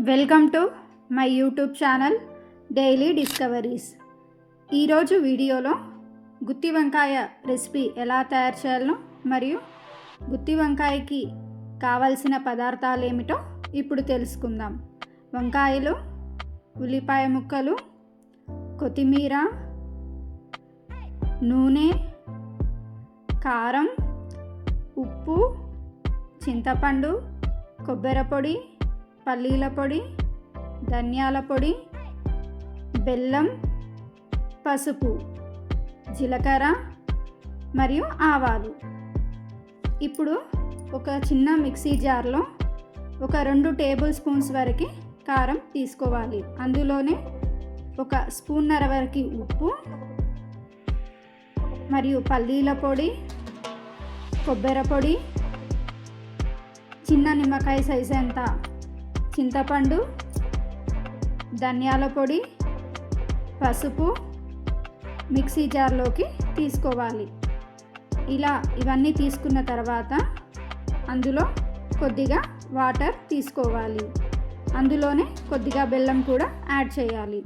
Welcome to my YouTube channel daily discoveries. ఈరోజు వీడియోలో గుత్తి వంకాయ రెసిపీ ఎలా తయారు చేయాలో మరియు గుత్తి వంకాయకి కావలసిన పదార్థాలు ఏమిటో ఇప్పుడు తెలుసుకుందాం. వంకాయలు ఉల్లిపాయ ముక్కలు కొత్తిమీర నూనె కారం ఉప్పు చింతపండు కొబ్బరి పొడి పల్లీల పొడి ధనియాల పొడి బెల్లం పసుపు జీలకర్ర మరియు ఆవాలు. ఇప్పుడు ఒక చిన్న మిక్సీ జార్లో ఒక రెండు టేబుల్ స్పూన్స్ వరకు కారం తీసుకోవాలి. అందులోనే ఒక స్పూన్నర వరకు ఉప్పు మరియు పల్లీల పొడి కొబ్బరి పొడి చిన్న నిమ్మకాయ సైజ్ అంత చింతపండు ధనియాల పొడి పసుపు మిక్సీ జార్లోకి తీసుకోవాలి. ఇలా ఇవన్నీ తీసుకున్న తర్వాత అందులో కొద్దిగా వాటర్ తీసుకోవాలి. అందులోనే కొద్దిగా బెల్లం కూడా యాడ్ చేయాలి.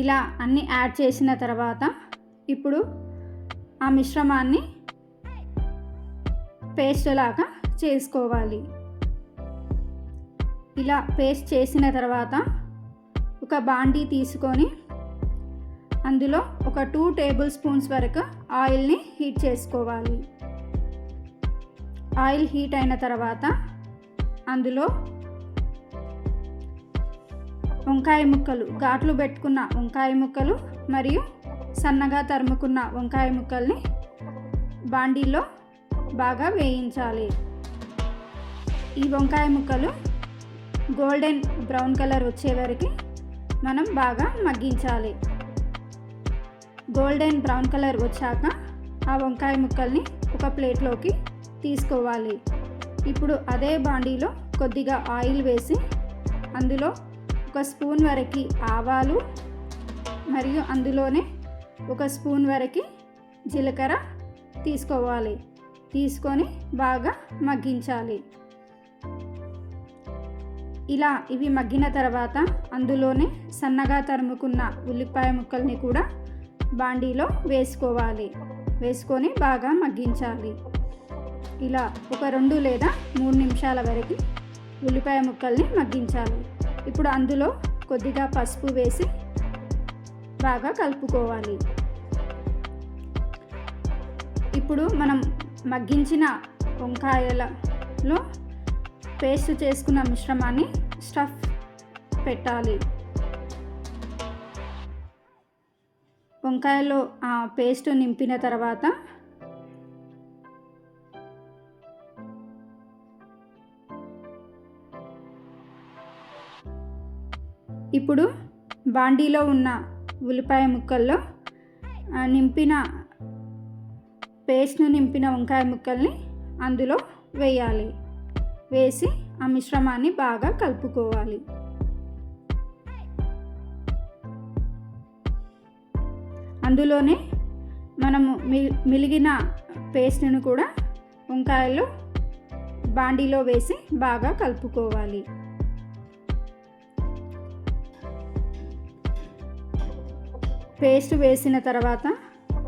ఇలా అన్నీ యాడ్ చేసిన తర్వాత ఇప్పుడు ఆ మిశ్రమాన్ని పేస్ట్ లాగా చేసుకోవాలి. ఇలా పేస్ట్ చేసిన తర్వాత ఒక బాండీ తీసుకొని అందులో ఒక టూ టేబుల్ స్పూన్స్ వరకు ఆయిల్ని హీట్ చేసుకోవాలి. ఆయిల్ హీట్ అయిన తర్వాత అందులో వంకాయ ముక్కలు ఘాట్లు పెట్టుకున్న వంకాయ ముక్కలు మరియు సన్నగా తరుముకున్న వంకాయ ముక్కల్ని బాండీలో బాగా వేయించాలి. ఈ వంకాయ ముక్కలు గోల్డెన్ బ్రౌన్ కలర్ వచ్చే వరకు మనం బాగా మగ్గించాలి. గోల్డెన్ బ్రౌన్ కలర్ వచ్చాక ఆ వంకాయ ముక్కల్ని ఒక ప్లేట్లోకి తీసుకోవాలి. ఇప్పుడు అదే బాండీలో కొద్దిగా ఆయిల్ వేసి అందులో ఒక స్పూన్ వరకు ఆవాలు మరియు అందులోనే ఒక స్పూన్ వరకు జీలకర్ర తీసుకోవాలి. తీసుకొని బాగా మగ్గించాలి. ఇలా ఇవి మగ్గిన తర్వాత అందులోనే సన్నగా తరుముకున్న ఉల్లిపాయ ముక్కల్ని కూడా బాండీలో వేసుకోవాలి. వేసుకొని బాగా మగ్గించాలి. ఇలా ఒక రెండు లేదా మూడు నిమిషాల వరకు ఉల్లిపాయ ముక్కల్ని మగ్గించాలి. ఇప్పుడు అందులో కొద్దిగా పసుపు వేసి బాగా కలుపుకోవాలి. ఇప్పుడు మనం మగ్గించిన వంకాయలలో పేస్ట్ చేసుకున్న మిశ్రమాన్ని స్టఫ్ పెట్టాలి. వంకాయలో ఆ పేస్ట్ నింపిన తర్వాత ఇప్పుడు బాండీలో ఉన్న ఉల్లిపాయ ముక్కల్లో నింపిన పేస్ట్ను నింపిన వంకాయ ముక్కల్ని అందులో వేయాలి. వేసి ఆ మిశ్రమాన్ని బాగా కలుపుకోవాలి. అందులోనే మనము మిలిగిన పేస్ట్ను కూడా వంకాయలు బాండీలో వేసి బాగా కలుపుకోవాలి. పేస్ట్ వేసిన తర్వాత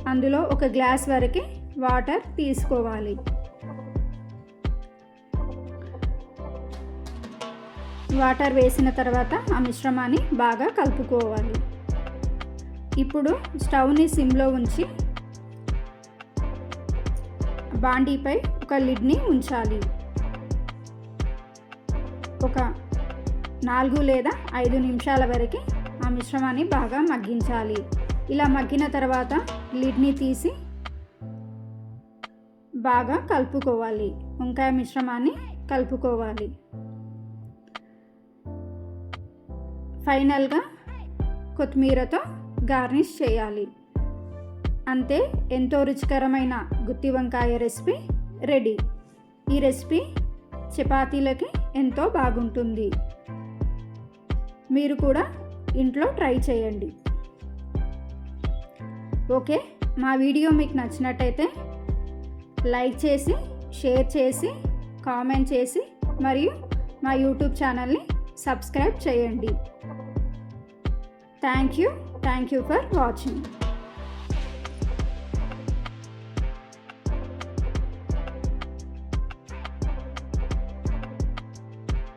అందులో ఒక గ్లాస్ వరకు వాటర్ తీసుకోవాలి. వాటర్ వేసిన తర్వాత ఆ మిశ్రమాన్ని బాగా కలుపుకోవాలి. ఇప్పుడు స్టవ్ని సిమ్లో ఉంచి బాండీపై ఒక లిడ్ని ఉంచాలి. ఒక నాలుగు లేదా ఐదు నిమిషాల వరకు ఆ మిశ్రమాన్ని బాగా మగ్గించాలి. ఇలా మగ్గిన తర్వాత లిడ్ని తీసి బాగా కలుపుకోవాలి. వంకాయ మిశ్రమాన్ని కలుపుకోవాలి. ఫైనల్గా కొత్తిమీరతో గార్నిష్ చేయాలి. అంతే ఎంతో రుచికరమైన గుత్తి వంకాయ రెసిపీ రెడీ. ఈ రెసిపీ చపాతీలకి ఎంతో బాగుంటుంది. మీరు కూడా ఇంట్లో ట్రై చేయండి. ఓకే మా వీడియో మీకు నచ్చినట్టయితే లైక్ చేసి షేర్ చేసి కామెంట్ చేసి మరియు మా యూట్యూబ్ ఛానల్ని సబ్స్క్రైబ్ చేయండి. Thank you. Thank you for watching.